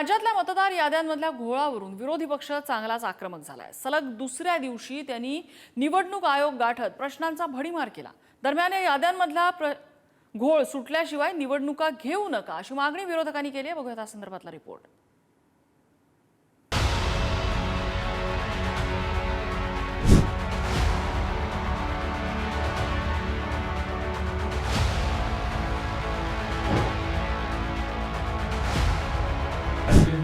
राज्यातल्या मतदार याद्यांमधल्या घोळावरून विरोधी पक्ष चांगलाच आक्रमक झालाय. सलग दुसऱ्या दिवशी त्यांनी निवडणूक आयोग गाठत प्रश्नांचा भडीमार केला. दरम्यान या याद्यांमधला प्र घोळ सुटल्याशिवाय निवडणुका घेऊ नका अशी मागणी विरोधकांनी केली आहे. बघूया त्या संदर्भातला रिपोर्ट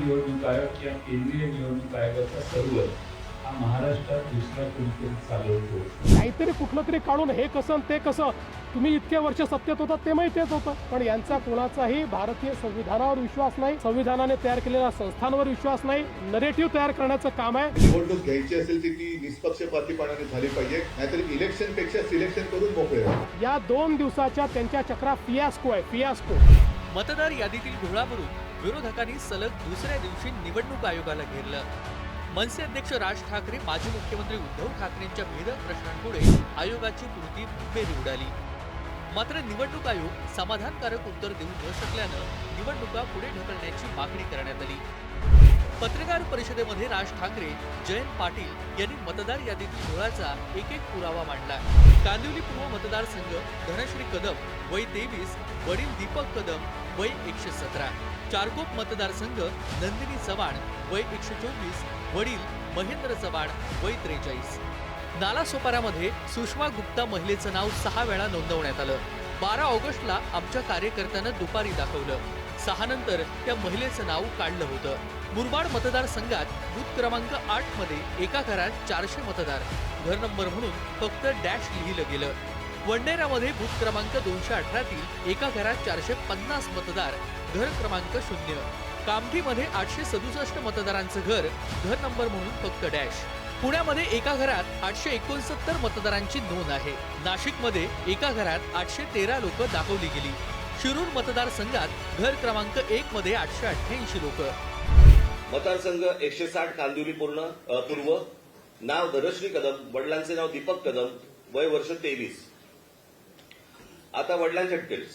निवडणूक आयोग किंवा केंद्रीय निवडणूक आयोगाचा सर्व्हर हा महाराष्ट्रात दुसरा कोणीतरी चालवतो. काहीतरी कुठलं तरी काढून हे कसं आणि ते कसं? तुम्ही इतके वर्ष सत्तेत होता ते माहितीच होतं. पण यांचा कोणाचाही भारतीय संविधानावर विश्वास नाही संविधानाने तयार केलेल्या संस्थांवर विश्वास नाही नरेटिव्ह तयार करण्याचं काम आहे. निवडणूक घ्यायची असेल तर ती निष्पक्षपातीपणाने झाली पाहिजे. नाहीतर इलेक्शनपेक्षा सिलेक्शन करून मोकळे. या दोन दिवसाच्या त्यांच्या चक्रा फियास्को आहे फियास्को मतदार यादीतील घोळावरून विरोधकांनी सलग दुसऱ्या दिवशी निवडणूक आयोगाला घेरलं. मनसे अध्यक्ष राज ठाकरे माजी मुख्यमंत्री उद्धव ठाकरेंच्या भेदक प्रश्नांपुढे आयोगाची कृती फेरी उडाली. मात्र निवडणूक आयोग समाधानकारक उत्तर देऊ न शकल्यानं निवडणुका पुढे ढकलण्याची मागणी करण्यात आली. पत्रकार परिषदेमध्ये राज ठाकरे जयंत पाटील यांनी मतदार यादीतील घोळाचा एक एक पुरावा मांडला. कांदिवली पूर्व मतदारसंघ धनश्री कदम वय तेवीस वडील दीपक कदम वय एकशे सतरा. चारकोप मतदारसंघ नंदिनी चव्हाण वय एकशे चोवीस वडील महेंद्र चव्हाण वय त्रेचाळीस. नालासोपारामध्ये सुषमा गुप्ता महिलेचं नाव सहा वेळा नोंदवण्यात आलं. बारा ऑगस्टला आमच्या कार्यकर्त्यानं दुपारी दाखवलं. सहा नंतर त्या महिलेचं नाव काढलं होतं. मुरबाड मतदारसंघात बूथ क्रमांक आठमध्ये एका घरात चारशे मतदार. घर नंबर म्हणून फक्त डॅश लिहिलं गेलं. वंडेरामध्ये बूथ क्रमांक दोनशे अठरातील एका घरात चारशे पन्नास मतदार. घर क्रमांक शून्य. कामठीमध्ये आठशे सदुसष्ट मतदारांचं घर घर नंबर म्हणून फक्त डॅश. पुण्यामध्ये एका घरात आठशे एकोणसत्तर मतदारांची नोंद आहे. नाशिकमध्ये एका घरात आठशे तेरा लोक दाखवली गेली. शिरूर मतदारसंघात घर क्रमांक एक मध्ये आठशे अठ्ठ्याऐंशी लोक. मतदारसंघ एकशे साठ कांदिवली पूर्ण पूर्व नाव धनश्री कदम वडिलांचे नाव दीपक कदम वय वर्ष तेवीस. आता वडिलांचे डिटेल्स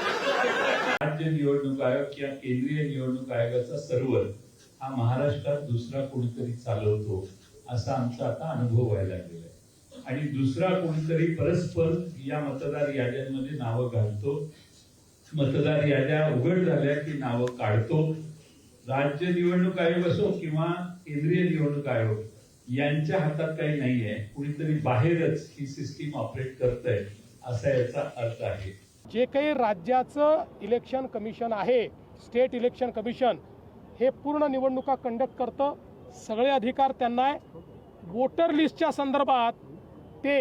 राज्य निवडणूक आयोग किंवा केंद्रीय निवडणूक आयोगाचा सर्व्हर हा महाराष्ट्रात दुसरा कोणीतरी चालवतो असा आमचा आता अनुभव व्हायला लागलेला आणि दुसरा कोणीतरी परस्पर या मतदार याद्यांमध्ये नावं घालतो. मतदार याद्या उघड झाल्या की नावं काढतो. राज्य निवडणूक आयोग असो किंवा केंद्रीय निवडणूक आयोग यांच्या हातात काही नाहीये. कुणीतरी बाहेरच ही सिस्टीम ऑपरेट करत आहे असा याचा अर्थ आहे. जे काही राज्याचं इलेक्शन कमिशन आहे स्टेट इलेक्शन कमिशन हे पूर्ण निवडणुका कंडक्ट करतं. सगळे अधिकार त्यांना आहे. वोटर लिस्टच्या संदर्भात ते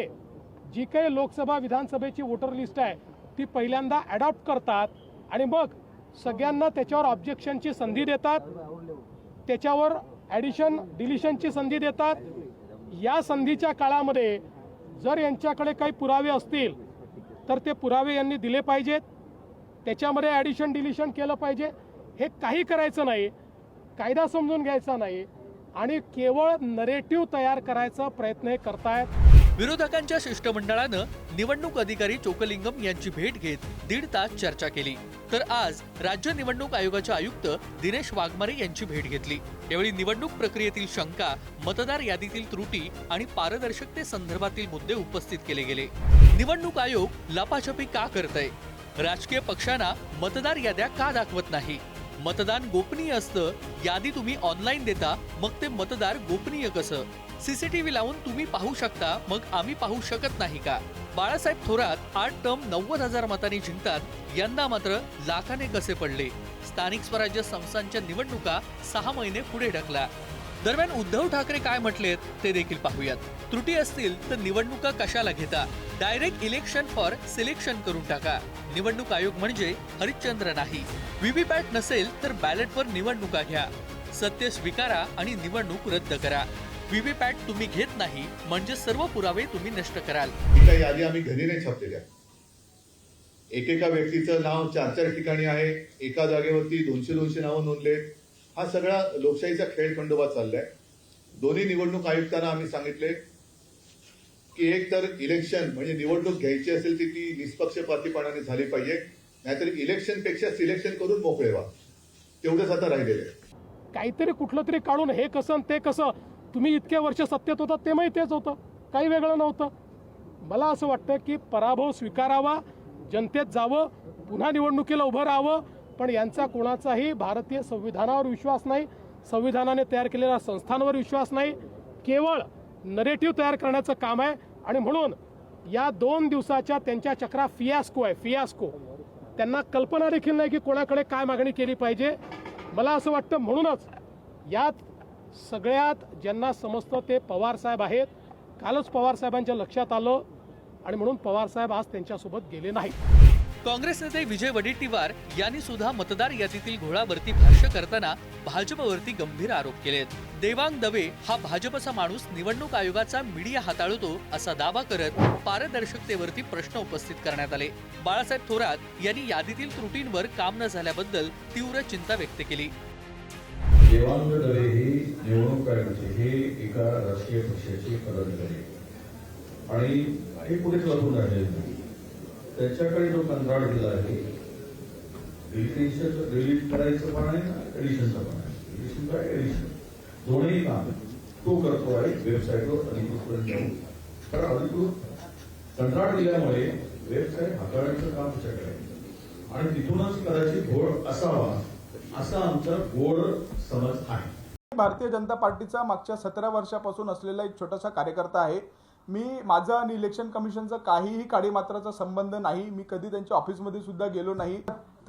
जी काही लोकसभा विधानसभेची वोटर लिस्ट आहे ती पहिल्यांदा ॲडॉप्ट करतात आणि मग सगळ्यांना त्याच्यावर ऑब्जेक्शनची संधी देतात. त्याच्यावर ॲडिशन डिलिशनची संधी देतात. या संधीच्या काळामध्ये जर यांच्याकडे काही पुरावे असतील तर ते पुरावे यांनी दिले पाहिजेत. त्याच्यामध्ये ॲडिशन डिलिशन केलं पाहिजे. हे काही करायचं नाही. कायदा समजून घ्यायचा नाही. आणि केवळ नरेटिव्ह तयार करायचा प्रयत्न हे करतायत. विरोधकांच्या शिष्टमंडळानं निवडणूक अधिकारी चोकलिंगम यांची भेट घेत दीड तास चर्चा केली. तर आज राज्य निवडणूक आयोगाचे आयुक्त दिनेश वाघमारे यांची भेट घेतली. यावेळी निवडणूक प्रक्रियेतील शंका मतदार यादीतील त्रुटी आणि पारदर्शकतेसंदर्भातील मुद्दे उपस्थित केले गेले. निवडणूक आयोग लपाछपी का करतय? राजकीय पक्षांना मतदार याद्या का दाखवत नाही? मतदान गोपनीय असतं यादी तुम्ही ऑनलाईन देता मग ते मतदार गोपनीय कसं? सीसीटीव्ही लावून तुम्ही पाहू शकता मग आम्ही पाहू शकत नाही का? बाळासाहेब थोरात आठ टर्म नव्वद हजार मतांनी जिंकतात यंदा मात्र लाखाने कसे पडले? स्थानिक स्वराज्य संस्थांच्या निवडणुका सहा महिने पुढे ढकला. दरम्यान उद्धव ठाकरे काय म्हटलेत ते देखील पाहूयात. त्रुटी असतील तर निवडणुका कशाला घेता? डायरेक्ट इलेक्शन फॉर सिलेक्शन करून टाका. निवडणूक आयोग म्हणजे हरिश्चंद्र नाही. व्हीव्हीपॅट नसेल तर बॅलेटवर निवडणुका घ्या. सत्य स्वीकारा आणि निवडणूक रद्द करा. व्हीव्हीपॅट तुम्ही घेत नाही म्हणजे सर्व पुरावे तुम्ही नष्ट कराल. काही यादी आम्ही घरी नाही छापलेल्या. एकेका व्यक्तीचं नाव चार चार ठिकाणी आहे एका जागेवरती दोनशे दोनशे नावं नोंदलेत हा सगळा लोकशाहीचा खेळ खंडोबा चाललाय. दोन्ही निवडणूक आयुक्तांना आम्ही सांगितले की एक तर इलेक्शन म्हणजे निवडणूक घ्यायची असेल तर ती निष्पक्षपातीपणाने झाली पाहिजे. नाहीतर इलेक्शनपेक्षा सिलेक्शन करून मोकळे व्हा. तेवढंच आता राहिलेलं आहे. काहीतरी कुठलं तरी काढून हे कसं ते कसं तुम्ही इतके वर्ष सत्तेत होता ते माहिती तेच होतं. काही वेगळं नव्हतं. मला असं वाटतं की पराभव स्वीकारावा जनतेत जावं पुन्हा निवडणुकीला उभं राहावं पण यांचा कोणाचाही भारतीय संविधानावर विश्वास नाही संविधानाने तयार केलेल्या संस्थांवर विश्वास नाही केवळ नरेटिव्ह तयार करण्याचं काम आहे. आणि म्हणून या दोन दिवसाच्या त्यांच्या चक्रा फियास्को आहे फियास्को त्यांना कल्पना देखील नाही की कोणाकडे काय मागणी केली पाहिजे. मला असं वाटतं म्हणूनच यात सगळ्यात ज्यांना समजतं ते पवारसाहेब आहेत. कालच पवारसाहेबांच्या लक्षात आलं आणि म्हणून पवारसाहेब आज त्यांच्यासोबत गेले नाहीत. काँग्रेस नेते विजय वडेट्टीवार यांनी सुद्धा मतदार यादीतील घोळावरती भाष्य करताना भाजपवरती गंभीर आरोप केलेत. देवांग दवे हा भाजपचा माणूस निवडणूक आयोगाचा मीडिया हाताळतो असा दावा करत पारदर्शकतेवरती प्रश्न उपस्थित करण्यात आले. बाळासाहेब थोरात यांनी यादीतील त्रुटींवर काम न झाल्याबद्दल तीव्र चिंता व्यक्त केली. देवांग दवे हे निवडणूक आयोगाचे हे एका राजकीय पक्षाची पदाधिकारी आणि हे पुढे लपून राहिले त्याच्याकडे जो कंत्राट दिला आहे डिलिटेशन डिलीट करायचं पण आहे एडिशनचं पण आहे. एडिशन काय एडिशन दोन्ही काम तो करतो आहे वेबसाईटवर अधिकृतपर्यंत जाऊन. कारण अधिकृत कंत्राट दिल्यामुळे वेबसाईट हाताळण्याचं काम त्याच्याकडे आणि तिथूनच कदाचित घोळ असावा असा आमचा गोड समज आहे. भारतीय जनता पार्टीचा मागच्या सतरा वर्षापासून असलेला एक छोटासा कार्यकर्ता आहे. मी माझा आणि इलेक्शन कमिशनचा काहीही काडीमात्राचा संबंध नाही. मी कधी त्यांच्या ऑफिसमध्ये सुद्धा गेलो नाही.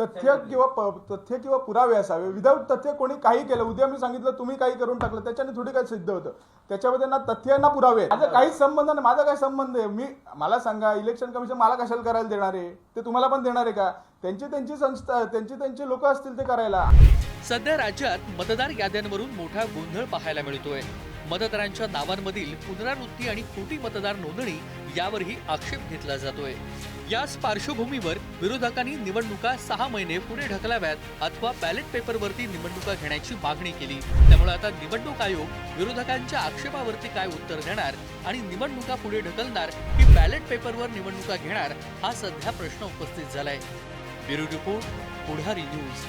तथ्य किंवा प- तथ्य किंवा पुरावे असावे. विदाऊट तथ्य कोणी काही केलं. उद्या मी सांगितलं तुम्ही काही करून टाकलं. त्याच्याने थोडी काही सिद्ध होतं. त्याच्यामध्ये ना तथ्य ना पुरावे. आहेत. माझा काहीच संबंध नाही. माझा काय संबंध आहे? मी मला सांगा इलेक्शन कमिशन मला कशाला करायला देणार आहे? ते तुम्हाला पण देणार आहे का? त्यांची त्यांची संस्था त्यांची त्यांची लोक असतील ते करायला. सध्या राज्यात मतदार याद्यांवरून मोठा गोंधळ पाहायला मिळतोय. मतदारांच्या नावांमधील पुनरावृत्ती आणि खोटी मतदार नोंदणी यावरही आक्षेप घेतला जातोय. याच पार्श्वभूमीवर विरोधकांनी निवडणुका सहा महिने पुढे ढकलाव्यात अथवा बॅलेट पेपरवरती निवडणुका घेण्याची मागणी केली. त्यामुळे आता निवडणूक आयोग विरोधकांच्या आक्षेपावरती काय उत्तर देणार आणि निवडणुका पुढे ढकलणार की बॅलेट पेपरवर निवडणुका घेणार हा सध्या प्रश्न उपस्थित झालाय. Bureau report Pudhari news.